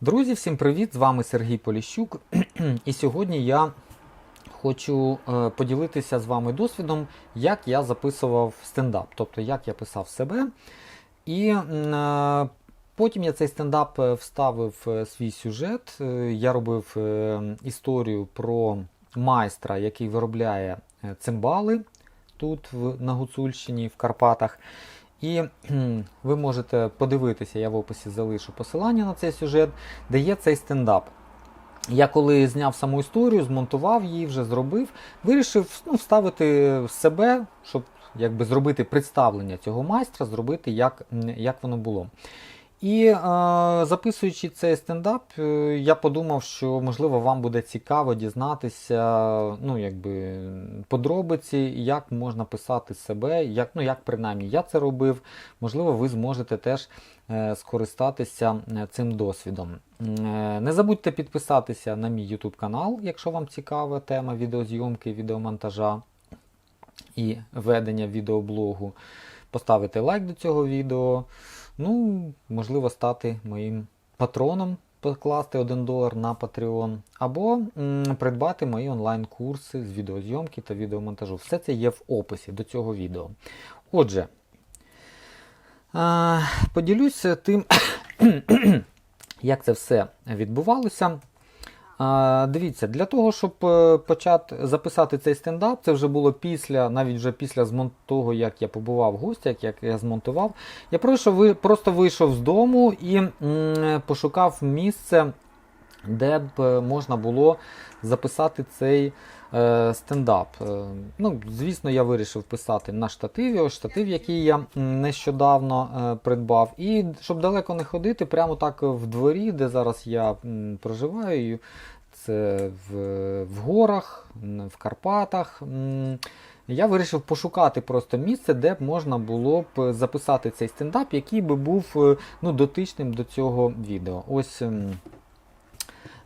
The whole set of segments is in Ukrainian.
Друзі, всім привіт! З вами Сергій Поліщук. І сьогодні я хочу е, поділитися з вами досвідом, як я записував стендап, тобто як я писав себе. І е, потім я цей стендап е, вставив свій сюжет. Я робив історію про майстра, який виробляє цимбали тут, на Гуцульщині, в Карпатах. І ви можете подивитися, я в описі залишу посилання на цей сюжет, де є цей стендап. Я коли зняв саму історію, змонтував її, вже зробив, вирішив ну, вставити себе, щоб якби зробити представлення цього майстра, зробити як, як воно було. І е, записуючи цей стендап, е, я подумав, що можливо вам буде цікаво дізнатися ну, якби, подробиці, як можна писати себе, як, ну, як принаймні я це робив. Можливо, ви зможете теж е, скористатися цим досвідом. Не забудьте підписатися на мій YouTube канал, якщо вам цікава тема відеозйомки, відеомонтажа і ведення відеоблогу. Поставити лайк до цього відео. Ну, можливо, стати моїм патроном, покласти 1 долар на Patreon, або м, придбати мої онлайн-курси з відеозйомки та відеомонтажу. Все це є в описі до цього відео. Отже, е, поділюся тим, як це все відбувалося. Дивіться, для того, щоб е, почати записати цей стендап, це вже було після, навіть вже після того, як я побував в гостях, як я змонтував. Я пройшов, просто вийшов з дому і м, пошукав місце, де б е, можна було записати цей е, стендап. Е, ну, звісно, я вирішив писати на штативі, ось штатив, який я нещодавно е, придбав. І щоб далеко не ходити, прямо так в дворі, де зараз я м, проживаю, це в, в горах, в Карпатах. м, Я вирішив пошукати просто місце, де б можна було б записати цей стендап, який би був е, ну, дотичним до цього відео. Ось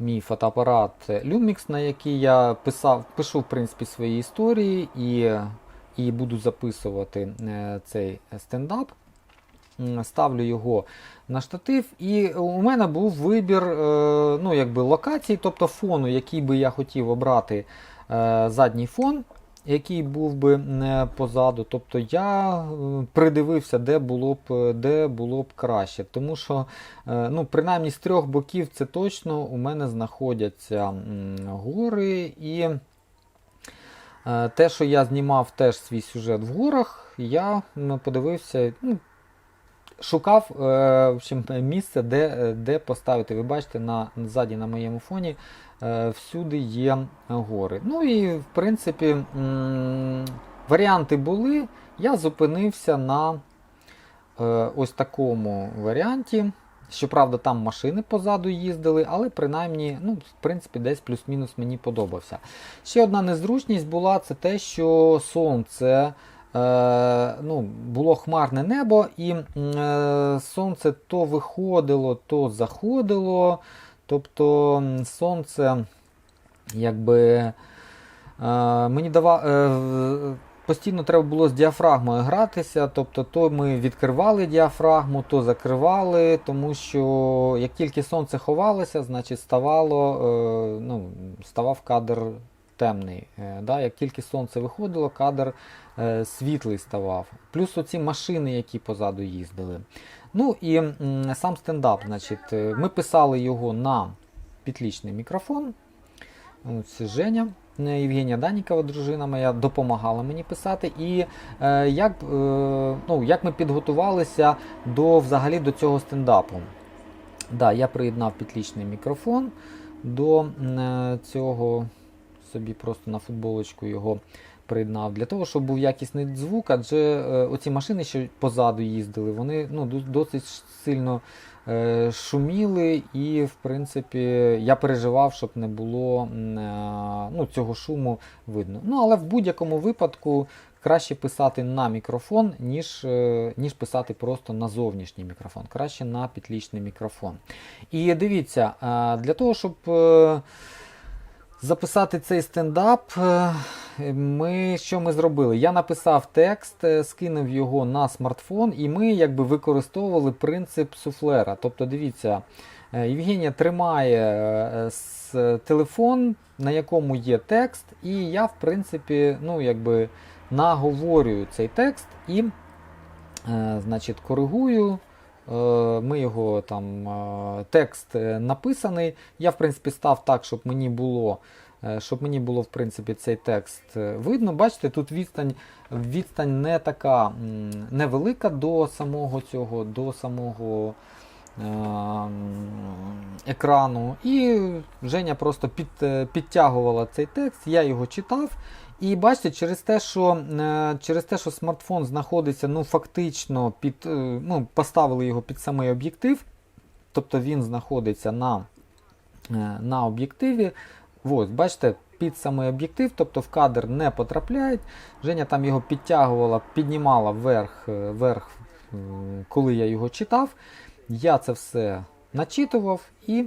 мій фотоапарат Lumix, на який я писав, пишу в принципі свої історії і, і буду записувати е, цей стендап. Ставлю його на штатив, і у мене був вибір е, ну, якби локацій, тобто фону, який би я хотів обрати е, задній фон, який був би не позаду. Тобто я е, придивився, де було б, де було б краще. Тому що, е, ну, принаймні з трьох боків це точно у мене знаходяться гори і. Е, Те, що я знімав теж свій сюжет в горах, я подивився, ну, шукав е, общем, місце, де, е, де поставити. Ви бачите, на, ззаді на моєму фоні е, всюди є гори. Ну і в принципі варіанти були. Я зупинився на ось такому варіанті. Щоправда, там машини позаду їздили, але принаймні, ну, в принципі, десь плюс-мінус мені подобався. Ще одна незручність була це те, що сонце. Е, ну, було хмарне небо, і е, сонце то виходило, то заходило. Тобто сонце якби е, мені дава, е, постійно треба було з діафрагмою гратися. Тобто, то ми відкривали діафрагму, то закривали, тому що як тільки сонце ховалося, значить ставало, ну, ставав кадр темний. Е, да? Як тільки сонце виходило, кадр е, світлий ставав. Плюс оці машини, які позаду їздили. Ну і сам стендап. Значить, е, ми писали його на підлічний мікрофон. Ось Женя. Євгенія Данікова, дружина моя, допомагала мені писати. І е, як, е, ну, як ми підготувалися до, взагалі, до цього стендапу. Да, я приєднав підлічний мікрофон до е, цього, собі просто на футболочку його приєднав. Для того, щоб був якісний звук, адже е, оці машини, що позаду їздили, вони ну, досить сильно е, шуміли, і, в принципі, я переживав, щоб не було е, ну, цього шуму видно. Ну, але в будь-якому випадку краще писати на мікрофон, ніж, ніж писати просто на зовнішній мікрофон. Краще на підлічний мікрофон. І дивіться, для того, щоб. Записати цей стендап, е, ми що ми зробили? Я написав текст, е, скинув його на смартфон, і ми якби використовували принцип суфлера. Тобто, дивіться, Е, Євгенія тримає телефон, на якому є текст, і я, в принципі, ну, якби наговорюю цей текст і, значить, коригую. Е, Ми його там е, текст е, написаний. Я, в принципі, став так, щоб мені було. Щоб мені було в принципі цей текст видно, бачите, тут відстань, відстань не така невелика до самого цього, до самого екрану. І Женя просто під, підтягувала цей текст, я його читав. І бачите, через те, що, е, через те, що смартфон знаходиться ну, фактично під, е, ну, поставили його під самий об'єктив, тобто він знаходиться на, е, на об'єктиві. Ось, бачите, під самий об'єктив, тобто в кадр не потрапляють. Женя там його підтягувала, піднімала вверх, вверх, коли я його читав. Я це все начитував і,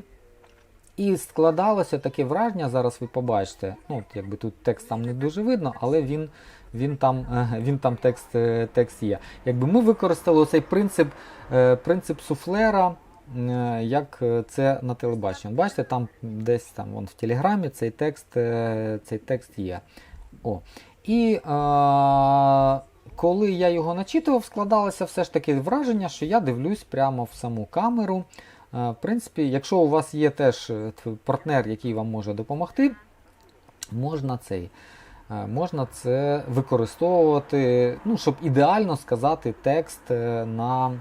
і складалося таке враження, зараз ви побачите. Ну, якби тут текст там не дуже видно, але він, він там, е, він там текст, е, текст є. Якби ми використали цей принцип, е, принцип суфлера, як це на телебаченні. Бачите, там десь там вон, в телеграмі цей текст, цей текст є. О. І е, коли я його начитував, складалося все ж таки враження, що я дивлюсь прямо в саму камеру. В принципі, якщо у вас є теж е, партнер, який вам може допомогти, можна цей. е, Можна це використовувати, ну, щоб ідеально сказати текст е, на,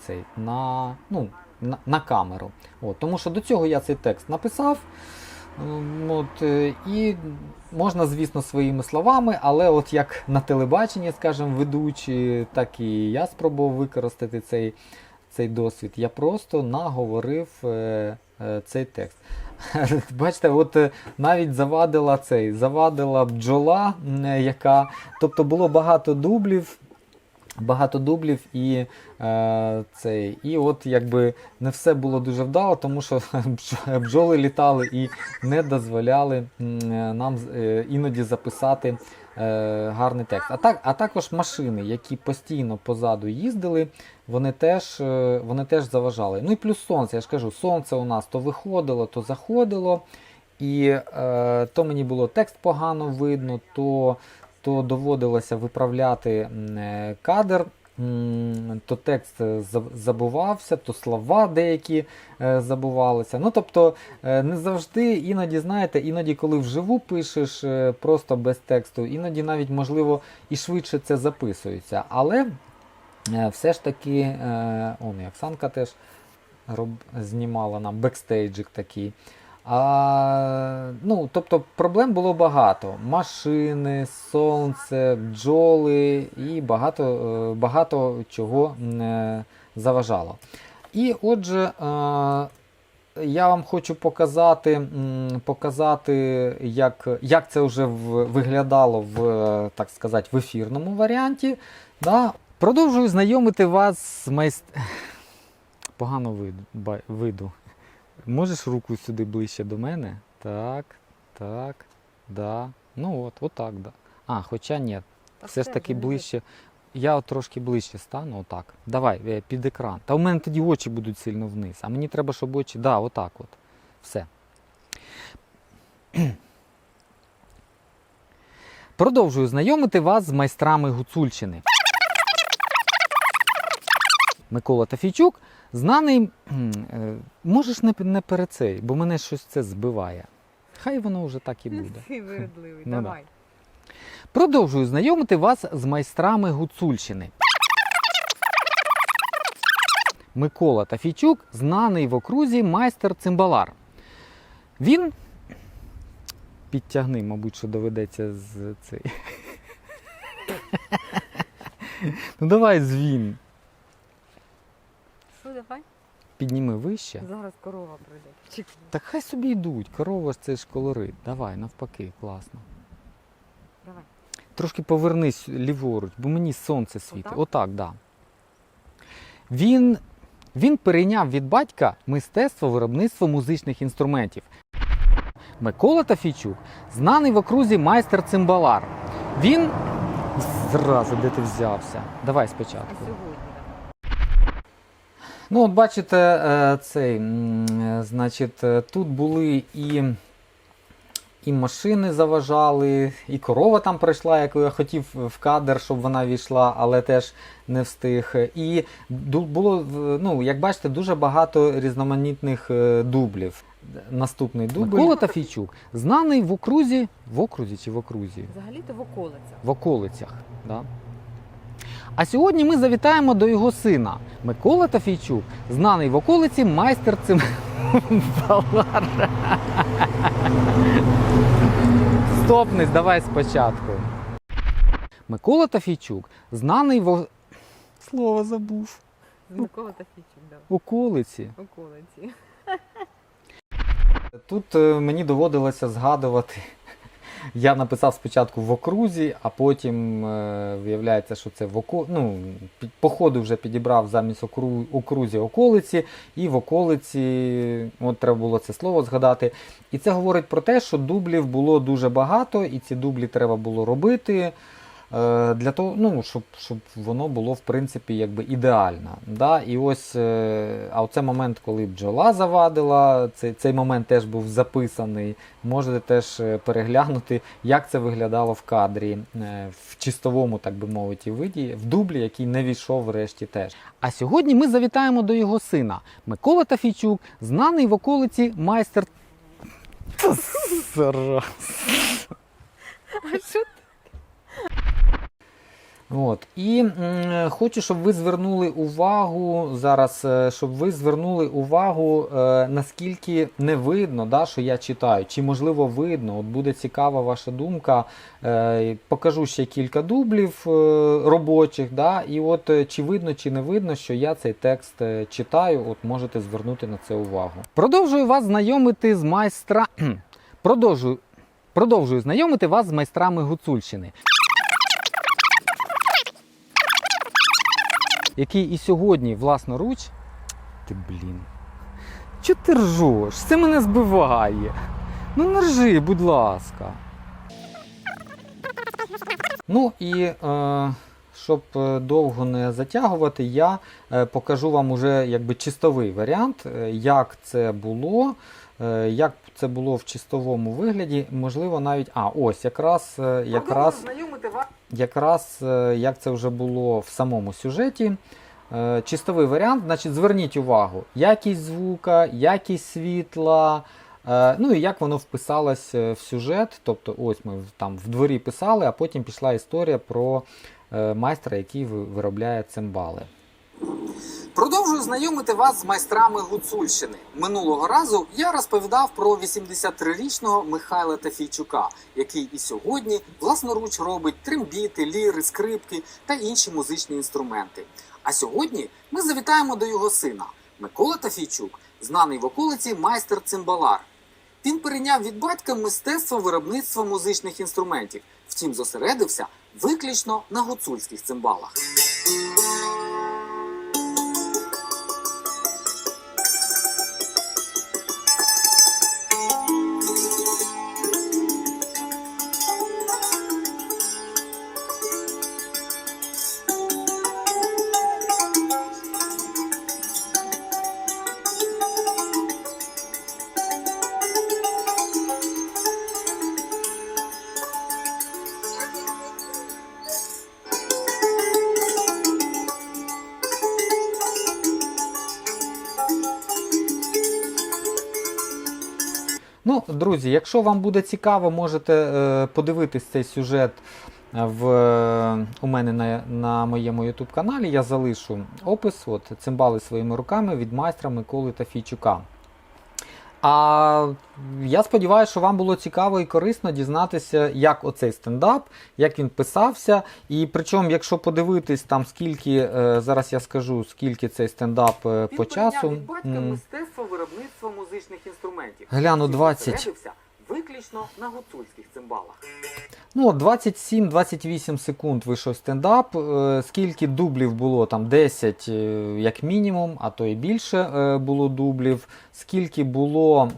цей, на, ну, на, на камеру. От, тому що до цього я цей текст написав. Ем, От, і можна, звісно, своїми словами, але от як на телебаченні, скажімо, ведучі, так і я спробував використати цей, цей досвід. Я просто наговорив е, е, цей текст. Бачите, от е, навіть завадила цей, завадила бджола, яка. Тобто було багато дублів. Багато дублів і е, цей, і от якби не все було дуже вдало, тому що бджоли літали і не дозволяли нам іноді записати гарний текст. А, так, а також машини, які постійно позаду їздили, вони теж, е, вони теж заважали. Ну і плюс сонце, я ж кажу, сонце у нас то виходило, то заходило. І е, то мені було текст погано видно, то, то доводилося виправляти е, кадр. То текст е, забувався, то слова деякі е, забувалися. Ну тобто е, не завжди, іноді, знаєте, іноді, коли вживу пишеш просто без тексту, іноді навіть можливо і швидше це записується. Але все ж таки, он і Оксанка теж знімала нам бекстейджик такий. А, ну, тобто проблем було багато. Машини, сонце, бджоли і багато, е, багато чого е, заважало. І отже, е, я вам хочу показати, показати як, як це вже виглядало в, так сказати, в ефірному варіанті. Да. Продовжую знайомити вас з майст... Погано виду. Можеш руку сюди ближче до мене? Так, так, да. Ну от, отак, да. А, хоча ні, все ж таки ближче. Я от трошки ближче стану, отак. Давай, е, під екран. Та у мене тоді очі будуть сильно вниз. А мені треба, щоб очі. Да, отак от. Все. Продовжую знайомити вас з майстрами Гуцульщини. Микола Тафійчук, знаний. е, Можеш не, не перед цей, бо мене щось це збиває. Хай воно вже так і буде. Ти Ну да. давай. Продовжую знайомити вас з майстрами Гуцульщини. Микола Тафійчук знаний в окрузі майстер цимбалар. Він. Підтягни, мабуть, що доведеться з цей. Ну давай звін. Давай? Підніми вище. Зараз корова прийде. Чекай. Так хай собі йдуть. Корова ж це ж колорит. Давай, навпаки, класно. Давай. Трошки повернись ліворуч, бо мені сонце світить. Отак? Отак, да. Він, він перейняв від батька мистецтво виробництва музичних інструментів. Микола Тафійчук знаний в окрузі майстер цимбалар. Він. Зразу, де ти взявся? Давай А спочатку. Ну, от бачите, е, цей, е, значить, е, тут були і, і машини заважали, і корова там прийшла, яку я хотів в кадр, щоб вона війшла, але теж не встиг. І було, ну, як бачите, дуже багато різноманітних дублів. Наступний дубль. Микола Тафійчук, знаний в окрузі, в окрузі чи в окрузі? Взагалі-то в околицях. в околицях. Да? А сьогодні ми завітаємо до його сина Микола Тафійчук, знаний в околиці майстер цим. Стопнись, давай спочатку. Микола Тафійчук, знаний в о- слово забув. Микола та Фічик, да. Околиці. Околиці. Тут е, мені доводилося згадувати. Я написав спочатку в окрузі, а потім е, виявляється, що це в око... ну, по ходу вже підібрав замість окру... окрузі околиці, і в околиці, от треба було це слово згадати. І це говорить про те, що дублів було дуже багато, і ці дублі треба було робити. Е, Для того, ну, щоб, щоб воно було в принципі якби ідеально. Да? І ось, е, а оце момент, коли бджола завадила, цей, цей момент теж був записаний. Можете теж е, переглянути, як це виглядало в кадрі, в чистовому, так би мовити, виді, в дублі, який не війшов врешті теж. А сьогодні ми завітаємо до його сина Микола Тафійчук, знаний в околиці майстер. А що От. І м, хочу, щоб ви звернули увагу зараз, е, щоб ви звернули увагу, е, наскільки не видно, да, що я читаю, чи можливо видно. От буде цікава ваша думка. Е, покажу ще кілька дублів е, робочих, да, і от е, чи видно, чи не видно, що я цей текст е, читаю, от можете звернути на це увагу. Продовжую вас знайомити з майстра. Продовжую, продовжую знайомити вас з майстрами Гуцульщини. Який і сьогодні власноруч. Ти блін. Чого ти ржеш? Це мене збиває. Ну не ржи, будь ласка. Ну і е, щоб е, довго не затягувати, я е, покажу вам уже якби чистовий варіант, е, як це було. Як це було в чистовому вигляді, можливо, навіть. А, ось якраз е, якраз якраз е, як це вже було в самому сюжеті. Е, Чистовий варіант, значить, зверніть увагу, якість звука, якість світла, ну і як воно вписалось в сюжет. Тобто, ось ми там в дворі писали, а потім пішла історія про майстра, який виробляє цимбали. Продовжую знайомити вас з майстрами Гуцульщини. Минулого разу я розповідав про 83-річного Михайла Тафійчука, який і сьогодні власноруч робить трембіти, ліри, скрипки та інші музичні інструменти. А сьогодні ми завітаємо до його сина Микола Тафійчук, знаний в околиці майстер цимбалар. Він перейняв від батька мистецтво виробництва музичних інструментів, втім зосередився виключно на гуцульських цимбалах. Ну, друзі, якщо вам буде цікаво, можете е, подивитись цей сюжет в, е, у мене на, на моєму YouTube каналі. Я залишу опис. От, цимбали своїми руками від майстра Миколи Тафійчука. А я сподіваюся, що вам було цікаво і корисно дізнатися, як оцей стендап, як він писався. І причому, якщо подивитись там скільки, е, зараз я скажу, скільки цей стендап е, по часу. від батька мистецтво виробництва музичних інструментів. Гляну Втім, 20. виключно на гуцульських цимбалах. Ну, 27-28 секунд вийшов стендап. Е, Скільки дублів було? Там 10 е, як мінімум, а то і більше е, було дублів. Скільки було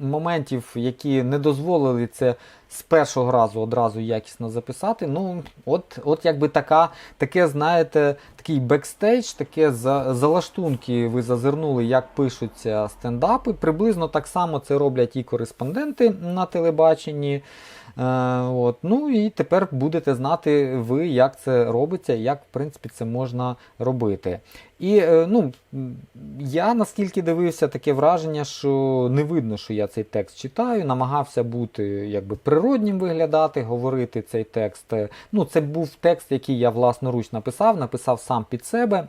моментів, які не дозволили це з першого разу одразу якісно записати. Ну, от, от якби така, таке, знаєте, такий бекстейдж, таке за, залаштунки ви зазирнули, як пишуться стендапи. Приблизно так само це роблять і кореспонденти на телебаченні. Е, от. Ну і тепер будете знати ви, як це робиться, як в принципі це можна робити. І е, ну, я наскільки дивився, таке враження, що не видно, що я цей текст читаю. Намагався бути якби природнім виглядати, говорити цей текст. Е, Ну, це був текст, який я власноруч написав, написав сам під себе.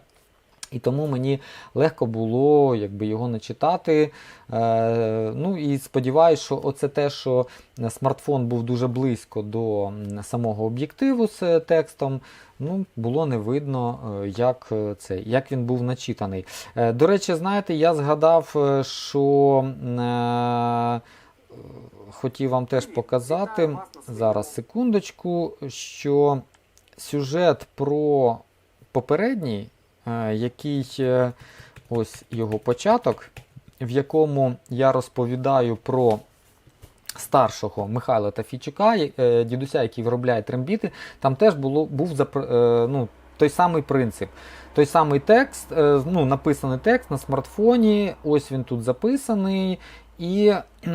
І тому мені легко було якби, його не читати. Е, ну і сподіваюся, що оце те, що смартфон був дуже близько до самого об'єктиву з е, текстом, ну, було не видно, е, як, е, це, як він був начитаний. Е, до речі, знаєте, я згадав, що е, хотів вам теж показати. Зараз секундочку, що сюжет про попередній, який е, ось його початок, в якому я розповідаю про старшого Михайла Тафійчука, е, дідуся, який виробляє трембіти, там теж було, був е, ну, той самий принцип. Той самий текст, е, ну, написаний текст на смартфоні, ось він тут записаний. І е,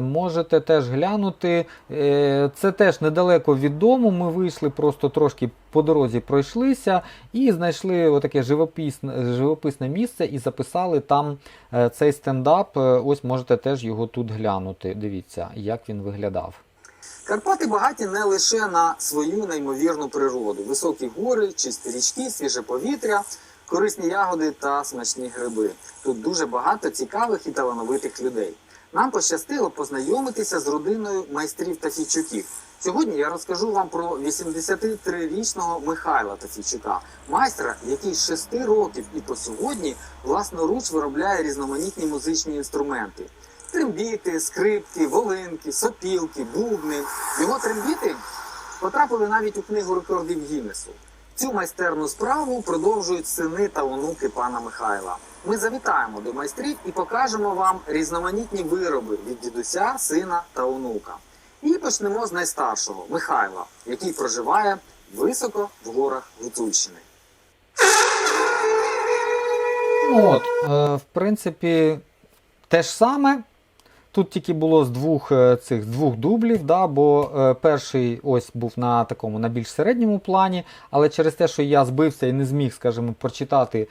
можете теж глянути. Е, Це теж недалеко від дому. Ми вийшли, просто трошки по дорозі пройшлися і знайшли отаке живописне, живописне місце і записали там е, цей стендап. Ось можете теж його тут глянути. Дивіться, як він виглядав. Карпати багаті не лише на свою неймовірну природу: високі гори, чисті річки, свіже повітря, корисні ягоди та смачні гриби. Тут дуже багато цікавих і талановитих людей. Нам пощастило познайомитися з родиною майстрів Тафійчуків. Сьогодні я розкажу вам про 83-річного Михайла Тафійчука, майстра, який з 6 років і по сьогодні власноруч виробляє різноманітні музичні інструменти. Трембіти, скрипки, волинки, сопілки, бубни. Його трембіти потрапили навіть у книгу рекордів Гіннесу. Цю майстерну справу продовжують сини та онуки пана Михайла. Ми завітаємо до майстрів і покажемо вам різноманітні вироби від дідуся, сина та онука. І почнемо з найстаршого Михайла, який проживає високо в горах Гуцульщини. От, е, в принципі, те ж саме. Тут тільки було з двох е, цих з двох дублів, да, бо е, перший ось був на такому на більш середньому плані, але через те, що я збився і не зміг, скажімо, прочитати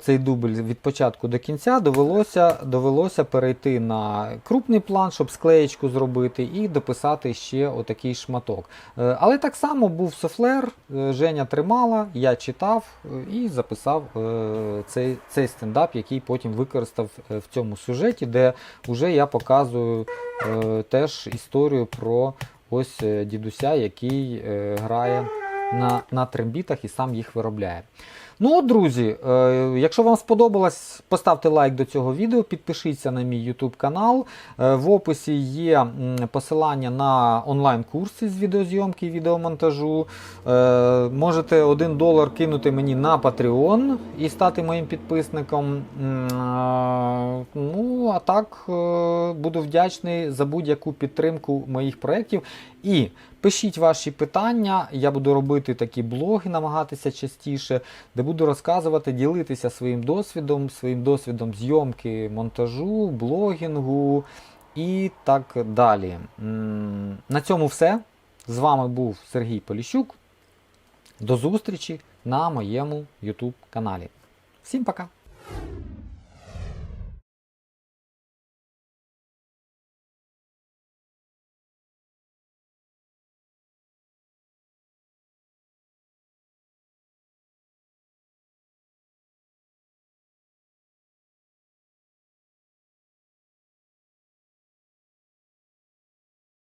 цей дубль від початку до кінця, довелося, довелося перейти на крупний план, щоб склеєчку зробити, і дописати ще отакий шматок. Е, Але так само був софлер, е, Женя тримала, я читав е, і записав е, цей, цей стендап, який потім використав е, в цьому сюжеті, де вже я показую е, теж історію про ось е, дідуся, який е, грає на, на трембітах і сам їх виробляє. Ну друзі, е, якщо вам сподобалось, поставте лайк до цього відео, підпишіться на мій YouTube канал. Е, в описі є посилання на онлайн-курси з відеозйомки і відеомонтажу. Е, можете 1 долар кинути мені на Patreon і стати моїм підписником. Е, Ну, а так е, буду вдячний за будь-яку підтримку моїх проєктів. І пишіть ваші питання, я буду робити такі блоги, намагатися частіше, де буду розказувати, ділитися своїм досвідом, своїм досвідом зйомки, монтажу, блогінгу і так далі. На цьому все. З вами був Сергій Поліщук. До зустрічі на моєму YouTube каналі. Всім пока!